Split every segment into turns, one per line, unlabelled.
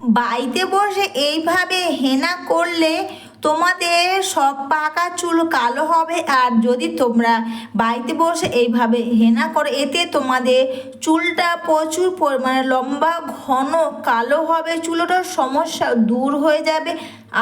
বাড়িতে বসে এইভাবে হেনা করলে তোমাদের সব পাকা চুল কালো হবে আর যদি তোমরা বাড়িতে বসে এইভাবে হেনা করো, এতে তোমাদের চুলটা প্রচুর পরিমাণে লম্বা, ঘন, কালো হবে। চুলটার সমস্যা দূর হয়ে যাবে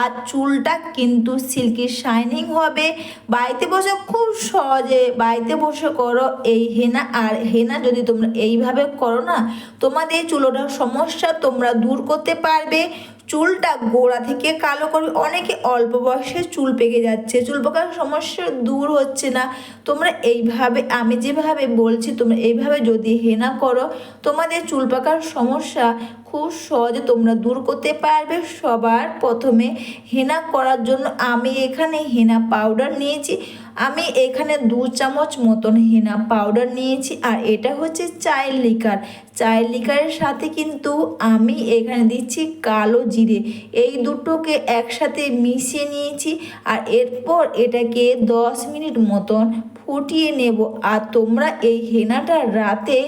আর চুলটা কিন্তু সিল্কি শাইনিং হবে। বাড়িতে বসে খুব সহজে বাড়িতে বসে করো এই হেনা। আর হেনা যদি তোমরা এইভাবে করো না, তোমাদের চুলোটার সমস্যা তোমরা দূর করতে পারবে। চুলটা গোড়া থেকে কালো করবে। অনেকে অল্প বয়সে চুল পেকে যাচ্ছে। চুল পাকার সমস্যা দূর হচ্ছে না। তোমরা এইভাবে, আমি যেভাবে বলছি, তোমরা এইভাবে যদি হেনা করো, তোমাদের চুল পাকার সমস্যা খুব সহজে তোমরা দূর করতে পারবে। সবার প্রথমে হেনা করার জন্য আমি এখানে হেনা পাউডার নিয়েছি। আমি এখানে দু চামচ মতন হেনা পাউডার নিয়েছি। আর এটা হচ্ছে চায়ের লিকার। চায়ের লিকারের সাথে কিন্তু আমি এখানে দিচ্ছি কালো জিরে। এই দুটোকে একসাথে মিশিয়ে নিয়েছি আর এরপর এটাকে দশ মিনিট মতন ফুটিয়ে নেব। আর তোমরা এই হেনাটা রাতে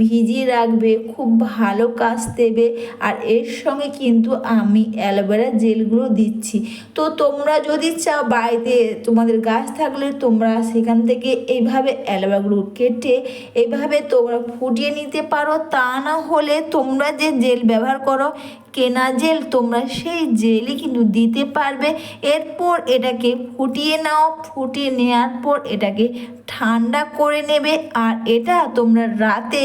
ভিজিয়ে রাখবে, খুব ভালো কাজ দেবে। আর এর সঙ্গে কিন্তু আমি অ্যালোভেরা জেলগুলো দিচ্ছি। তো তোমরা যদি চাও বাড়িতে তোমাদের গাছ থাকলে তোমরা সেখান থেকে এইভাবে অ্যালোভেরাগুলো কেটে এইভাবে তোমরা ফুটিয়ে নিতে পারো। তা না হলে তোমরা যে জেল ব্যবহার করো, কেনা জেল তোমরা সেই জেলই কিন্তু দিতে পারবে। এরপর এটাকে ফুটিয়ে নাও, ফুটিয়ে নেওয়ার পর এটাকে ঠান্ডা করে নেবে। আর এটা তোমরা রাতে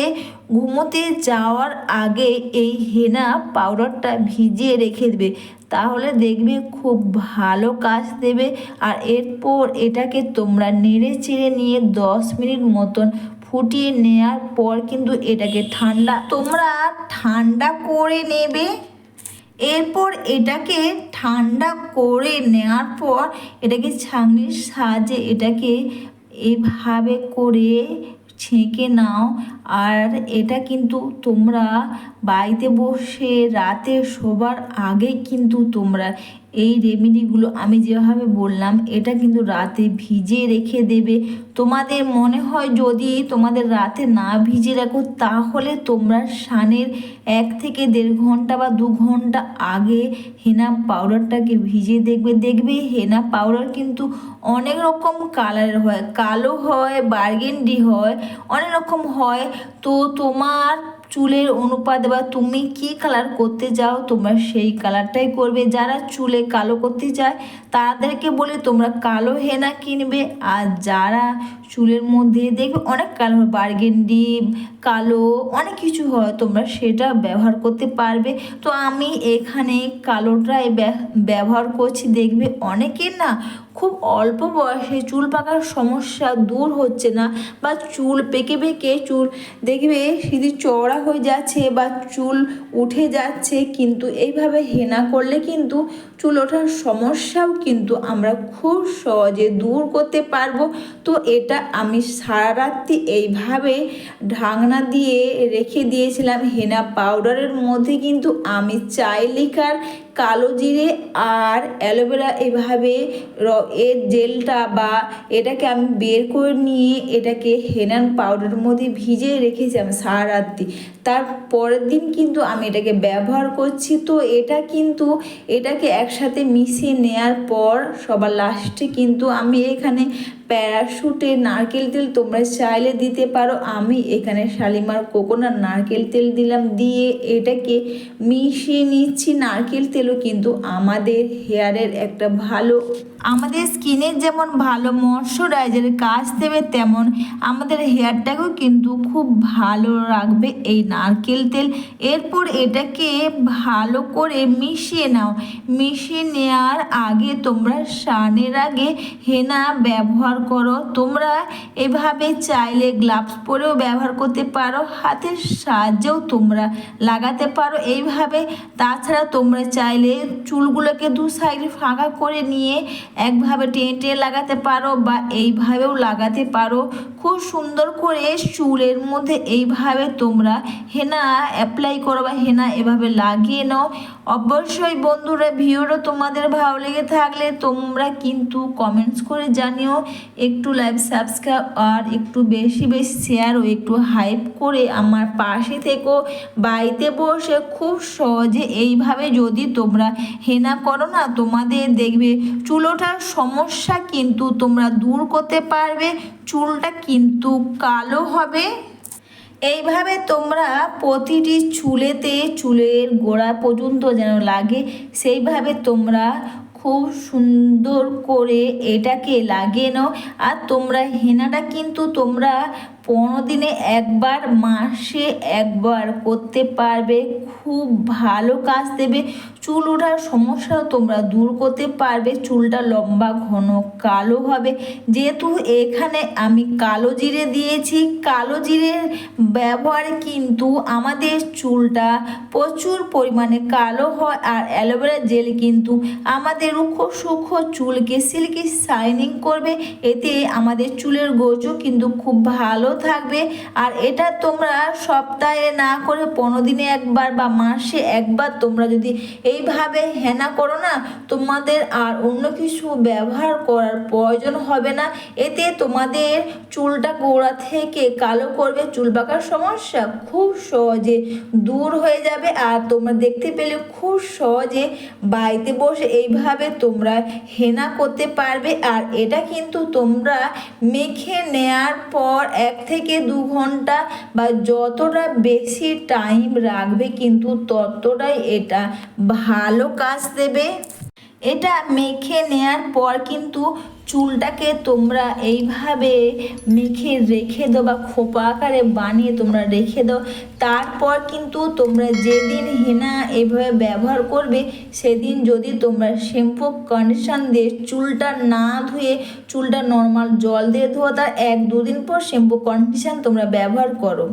ঘুমোতে যাওয়ার আগে এই হেনা পাউডারটা ভিজিয়ে রেখে দেবে। তাহলে দেখবে খুব ভালো কাজ দেবে। আর এরপর এটাকে তোমরা নেড়ে চেড়ে নিয়ে দশ মিনিট মতন ফুটিয়ে নেওয়ার পর কিন্তু এটাকে ঠান্ডা, তোমরা ঠান্ডা করে নেবে। এরপর এটাকে ঠান্ডা করে নেওয়ার পর এটাকে ছাঁকনির সাহায্যে এটাকে এভাবে করে ছেঁকে নাও। আর এটা কিন্তু তোমরা বাড়িতে বসে রাতে শোবার আগে কিন্তু তোমরা এই রেমেডিগুলো আমি যেভাবে বললাম, এটা কিন্তু রাতে ভিজে রেখে দেবে। তোমাদের মনে হয় যদি তোমাদের রাতে না ভিজে রাখো, তাহলে তোমরা সানের এক থেকে দেড় ঘণ্টা বা দু ঘণ্টা আগে হেনা পাউডারটাকে ভিজে দেখবে। দেখবে হেনা পাউডার কিন্তু অনেক রকম কালারের হয়, কালো হয়, বার্গেন্ডি হয়, অনেক রকম হয়। তো তোমার চুলের অনুপাত বা তুমি কি কালার করতে যাও তোমরা সেই কালারটাই করবে। যারা চুলে কালো করতে চায়, তাদেরকে বলে তোমরা কালো হেনা কিনবে। আর যারা চুলের মধ্যে দেখবে অনেক কালো হয় বার্গেন্ডি কালো, অনেক কিছু হয়, তোমরা সেটা ব্যবহার করতে পারবে। তো আমি এখানে কালোটাই ব্যবহার করছি। দেখবে অনেকের না খুব অল্প বয়সে চুল পাকার সমস্যা দূর হচ্ছে না, বা চুল পেকে পেকে চুল, দেখবে সিঁড়ি চওড়া হয়ে যাচ্ছে বা চুল উঠে যাচ্ছে, কিন্তু এইভাবে হেনা করলে কিন্তু চুল ওঠার সমস্যাও কিন্তু আমরা খুব সহজে দূর করতে পারব। তো এটা আমি সারা রাত্রি এইভাবে ঢাকনা দিয়ে রেখে দিয়েছিলাম। হেনা পাউডারের মধ্যে কিন্তু আমি চাই লিকার কালো জিরে আর অ্যালোভেরা এভাবে এর জেলটা বা এটাকে আমি বের করে নিয়ে এটাকে হেনান পাউডারের মধ্যে ভিজে রেখেছি আমি সারা রাত্রি তার পরের দিন কিন্তু আমি এটাকে ব্যবহার করছি। তো এটা কিন্তু এটাকে একসাথে মিশিয়ে নেয়ার পর সবার লাস্টে কিন্তু আমি এখানে প্যারাশুটে নারকেল তেল তোমরা চাইলে দিতে পারো। আমি এখানে শালিমার কোকোনাট নারকেল তেল দিলাম দিয়ে এটাকে মিশিয়ে নিচ্ছি। নারকেল তেলও কিন্তু আমাদের হেয়ারের একটা ভালো, আমাদের স্কিনের যেমন ভালো, ময়শ্চারাইজারের কাজ দেবে তেমন আমাদের হেয়ারটাকেও কিন্তু খুব ভালো রাখবে এই নারকেল তেল। এরপর এটাকে ভালো করে মিশিয়ে নাও। মিশিয়ে নেওয়ার আগে তোমরা স্নানের আগে হেনা ব্যবহার করো। তোমরা এভাবে চাইলে গ্লাভস পরেও ব্যবহার করতে পারো, হাতের সাহায্যেও তোমরা লাগাতে পারো। এইভাবে তাছাড়া তোমরা চাইলে চুলগুলোকে দু সাইডে ফাঁকা করে নিয়ে একভাবে টেনে টেনে লাগাতে পারো বা এইভাবেও লাগাতে পারো। খুব সুন্দর করে চুলের মধ্যে এইভাবে তোমরা হেনা অ্যাপ্লাই করো বা হেনা এভাবে লাগিয়ে নাও। অবশ্যই বন্ধুরা, ভিডিওটা তোমাদের ভালো লেগে থাকলে তোমরা কিন্তু কমেন্টস করে জানিও। একটু লাইভ সাবস্ক্রাইব আর একটু বেশি বেশি শেয়ার ও, একটু হাইপ করে আমার পাশে থেকো। বাড়িতে বসে খুব সহজে এইভাবে যদি তোমরা হেনা করো না, তোমাদের দেখবে চুল ওঠার সমস্যা কিন্তু তোমরা দূর করতে পারবে, চুলটা কিন্তু কালো হবে। এইভাবে তোমরা প্রতিটি চুলেতে, চুলের গোড়া পর্যন্ত যেন লাগে, সেইভাবে তোমরা খুব সুন্দর করে এটাকে লাগিয়ে নাও। আর তোমরা হেনাটা কিন্তু তোমরা পনেরো দিনে একবার, মাসে একবার করতে পারবে। খুব ভালো কাজ দেবে। চুল ওঠার সমস্যা তোমরা দূর করতে পারবে। চুলটা লম্বা, ঘন, কালো হবে। যেহেতু এখানে আমি কালো জিরে দিয়েছি, কালো জিরের ব্যবহার কিন্তু আমাদের চুলটা প্রচুর পরিমাণে কালো হয় আর অ্যালোভেরা জেল কিন্তু আমাদের রুক্ষ সূক্ষ্ম চুলকে সিল্কি শাইনিং করবে। এতে আমাদের চুলের গোজও কিন্তু খুব ভালো থাকবে। আর এটা তোমরা সপ্তাহে না করে পনেরো দিনে একবার বা মাসে একবার তোমরা যদি এইভাবে হেনা করো না। তোমাদের আর অন্য কিছু ব্যবহার করার প্রয়োজন হবে না। এতে তোমাদের চুলটা গোড়া থেকে কালো করবে। চুল পাকার সমস্যা খুব সহজে দূর হয়ে যাবে আর তোমরা দেখতে পেলে খুব সহজে বাড়িতে বসে এইভাবে তোমরা হেনা করতে পারবে। আর এটা কিন্তু তোমরা মেখে নেয়ার পর এক থেকে দু ঘণ্টা বা যতটা বেশি টাইম রাখবে কিন্তু ততটাই এটা ভালো কাজ দেবে। এটা মেখে নেয়ার পর কিন্তু চুলটাকে তোমরা এইভাবে মেখে রেখে দাও বা খোপা আকারে বানিয়ে তোমরা রেখে দাও। তারপর কিন্তু তোমরা যেদিন হেনা এভাবে ব্যবহার করবে, সেদিন যদি তোমরা শ্যাম্পু কন্ডিশন দিয়ে চুলটা না ধুয়ে চুলটা নর্মাল জল দিয়ে ধোয়া, তার এক দুদিন পর শ্যাম্পু কন্ডিশন তোমরা ব্যবহার করো।